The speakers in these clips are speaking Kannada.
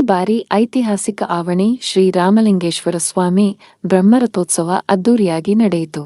ಬಾರಿ ಐತಿಹಾಸಿಕ ಆವಣಿ ಶ್ರೀ ರಾಮಲಿಂಗೇಶ್ವರ ಸ್ವಾಮಿ ಬ್ರಹ್ಮರಥೋತ್ಸವ ಅದ್ದೂರಿಯಾಗಿ ನಡೆಯಿತು.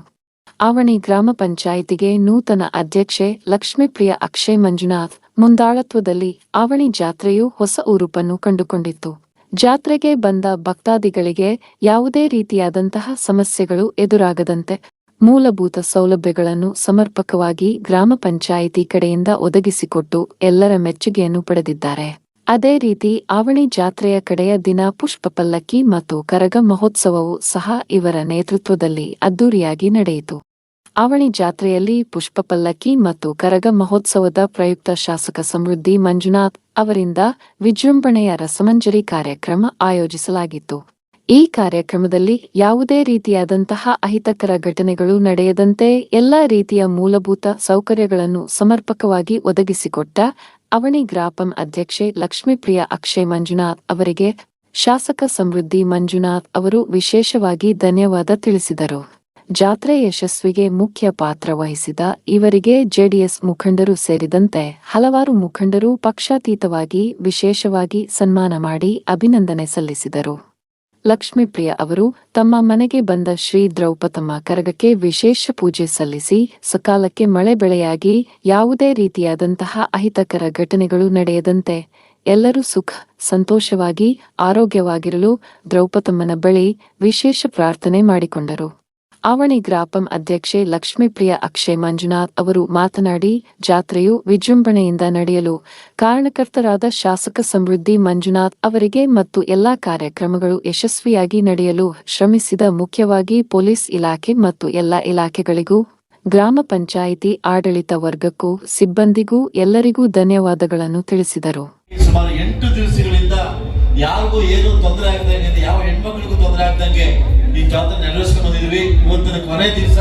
ಆವಣಿ ಗ್ರಾಮ ಪಂಚಾಯಿತಿಗೆ ನೂತನ ಅಧ್ಯಕ್ಷೆ ಲಕ್ಷ್ಮೀಪ್ರಿಯ ಅಕ್ಷಯ್ ಮಂಜುನಾಥ್, ಮುಂದಾಳತ್ವದಲ್ಲಿ ಆವಣಿ ಜಾತ್ರೆಯು ಹೊಸ ಉರುಪನ್ನು ಕಂಡುಕೊಂಡಿತ್ತು. ಜಾತ್ರೆಗೆ ಬಂದ ಭಕ್ತಾದಿಗಳಿಗೆ ಯಾವುದೇ ರೀತಿಯಾದಂತಹ ಸಮಸ್ಯೆಗಳು ಎದುರಾಗದಂತೆ ಮೂಲಭೂತ ಸೌಲಭ್ಯಗಳನ್ನು ಸಮರ್ಪಕವಾಗಿ ಗ್ರಾಮ ಪಂಚಾಯಿತಿ ಕಡೆಯಿಂದ ಒದಗಿಸಿಕೊಟ್ಟು ಎಲ್ಲರ ಮೆಚ್ಚುಗೆಯನ್ನು ಪಡೆದಿದ್ದಾರೆ. ಅದೇ ರೀತಿ ಆವಣಿ ಜಾತ್ರೆಯ ಕಡೆಯ ದಿನ ಪುಷ್ಪ ಪಲ್ಲಕ್ಕಿ ಮತ್ತು ಕರಗ ಮಹೋತ್ಸವವು ಸಹ ಇವರ ನೇತೃತ್ವದಲ್ಲಿ ಅದ್ದೂರಿಯಾಗಿ ನಡೆಯಿತು. ಆವಣಿ ಜಾತ್ರೆಯಲ್ಲಿ ಪುಷ್ಪ ಪಲ್ಲಕ್ಕಿ ಮತ್ತು ಕರಗ ಮಹೋತ್ಸವದ ಪ್ರಯುಕ್ತ ಶಾಸಕ ಸಮೃದ್ಧಿ ಮಂಜುನಾಥ್ ಅವರಿಂದ ವಿಜೃಂಭಣೆಯ ರಸಮಂಜರಿ ಕಾರ್ಯಕ್ರಮ ಆಯೋಜಿಸಲಾಗಿತ್ತು. ಈ ಕಾರ್ಯಕ್ರಮದಲ್ಲಿ ಯಾವುದೇ ರೀತಿಯಾದಂತಹ ಅಹಿತಕರ ಘಟನೆಗಳು ನಡೆಯದಂತೆ ಎಲ್ಲಾ ರೀತಿಯ ಮೂಲಭೂತ ಸೌಕರ್ಯಗಳನ್ನು ಸಮರ್ಪಕವಾಗಿ ಒದಗಿಸಿಕೊಟ್ಟ ಅವಣಿ ಗ್ರಾಪಂ ಅಧ್ಯಕ್ಷೆ ಲಕ್ಷ್ಮೀಪ್ರಿಯ ಅಕ್ಷಯ್ ಮಂಜುನಾಥ್ ಅವರಿಗೆ ಶಾಸಕ ಸಮೃದ್ಧಿ ಮಂಜುನಾಥ್ ಅವರು ವಿಶೇಷವಾಗಿ ಧನ್ಯವಾದ ತಿಳಿಸಿದರು. ಜಾತ್ರೆ ಯಶಸ್ವಿಗೆ ಮುಖ್ಯ ಪಾತ್ರ ವಹಿಸಿದ ಇವರಿಗೆ ಜೆಡಿಎಸ್ ಮುಖಂಡರು ಸೇರಿದಂತೆ ಹಲವಾರು ಮುಖಂಡರು ಪಕ್ಷಾತೀತವಾಗಿ ವಿಶೇಷವಾಗಿ ಸನ್ಮಾನ ಮಾಡಿ ಅಭಿನಂದನೆ ಸಲ್ಲಿಸಿದರು. ಲಕ್ಷ್ಮೀಪ್ರಿಯ ಅವರು ತಮ್ಮ ಮನೆಗೆ ಬಂದ ಶ್ರೀ ದ್ರೌಪತಮ್ಮ ಕರಗಕ್ಕೆ ವಿಶೇಷ ಪೂಜೆ ಸಲ್ಲಿಸಿ, ಸಕಾಲಕ್ಕೆ ಮಳೆ ಬೆಳೆಯಾಗಿ ಯಾವುದೇ ರೀತಿಯಾದಂತಹ ಅಹಿತಕರ ಘಟನೆಗಳು ನಡೆಯದಂತೆ ಎಲ್ಲರೂ ಸುಖ, ಸಂತೋಷವಾಗಿ, ಆರೋಗ್ಯವಾಗಿರಲು ದ್ರೌಪತಮ್ಮನ ಬಳಿ ವಿಶೇಷ ಪ್ರಾರ್ಥನೆ ಮಾಡಿಕೊಂಡರು. ಆವಣಿ ಗ್ರಾಪಂ ಅಧ್ಯಕ್ಷೆ ಲಕ್ಷ್ಮೀಪ್ರಿಯ ಅಕ್ಷಯ್ ಮಂಜುನಾಥ್ ಅವರು ಮಾತನಾಡಿ, ಜಾತ್ರೆಯು ವಿಜೃಂಭಣೆಯಿಂದ ನಡೆಯಲು ಕಾರಣಕರ್ತರಾದ ಶಾಸಕ ಸಮೃದ್ಧಿ ಮಂಜುನಾಥ್ ಅವರಿಗೆ ಮತ್ತು ಎಲ್ಲಾ ಕಾರ್ಯಕ್ರಮಗಳು ಯಶಸ್ವಿಯಾಗಿ ನಡೆಯಲು ಶ್ರಮಿಸಿದ ಮುಖ್ಯವಾಗಿ ಪೊಲೀಸ್ ಇಲಾಖೆ ಮತ್ತು ಎಲ್ಲಾ ಇಲಾಖೆಗಳಿಗೂ, ಗ್ರಾಮ ಪಂಚಾಯಿತಿ ಆಡಳಿತ ವರ್ಗಕ್ಕೂ, ಸಿಬ್ಬಂದಿಗೂ ಎಲ್ಲರಿಗೂ ಧನ್ಯವಾದಗಳನ್ನು ತಿಳಿಸಿದರು. ಸುಮಾರು ಎಂಟು ದಿವಸಗಳಿಂದ ಯಾರಿಗೂ ಏನು ತೊಂದರೆ ಆಗದಂಗೆ ಯಾವ ಹೆಣ್ಮಕ್ಳಿಗೂ ತೊಂದರೆ ಆಗದಂಗೆ ಜಾತ್ರೆ ನೆರವೇರಿಸ್ಕೊಂಡು ಬಂದಿದ್ವಿ ಇವತ್ತಿನ ಕೊನೆ ದಿವಸ,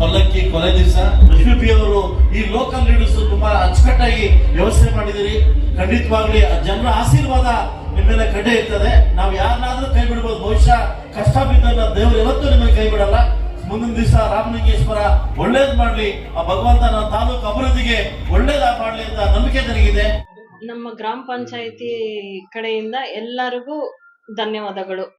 ಪಲ್ಲಕ್ಕಿ ಕೊನೆ ದಿವಸ. ಲಕ್ಷ್ಮೀಪಿ ಅವರು ಈ ಲೋಕಲ್ ಲೀಡರ್ಸ್ ತುಂಬಾ ಅಚ್ಚುಕಟ್ಟಾಗಿ ವ್ಯವಸ್ಥೆ ಮಾಡಿದಿರಿ ಖಂಡಿತವಾಗ್ಲಿ ಜನರ ಆಶೀರ್ವಾದ ನಿಮ್ಮೆಲ್ಲ ಮೇಲೆ ಕಡ್ಡೆ ಇರ್ತದೆ. ನಾವು ಯಾರನ್ನಾದ್ರೂ ಕೈ ಬಿಡ್ಬೋದು. ಬಹುಶಃ ಕಷ್ಟ ಬಿದ್ದಲ್ಲ ದೇವರು ಯಾವತ್ತೂ ನಿಮಗೆ ಕೈ ಬಿಡಲ್ಲ. ಮುಂದಿನ ದಿವಸ ರಾಮಲಿಂಗೇಶ್ವರ ಒಳ್ಳೇದ್ ಮಾಡ್ಲಿ. ಆ ಭಗವಂತ ನಮ್ಮ ತಾಲೂಕು ಅಭಿವೃದ್ಧಿಗೆ ಒಳ್ಳೇದ ಮಾಡ್ಲಿ ಅಂತ ನಂಬಿಕೆ ನನಗಿದೆ. ನಮ್ಮ ಗ್ರಾಮ ಪಂಚಾಯತಿ ಕಡೆಯಿಂದ ಎಲ್ಲರಿಗೂ ಧನ್ಯವಾದಗಳು.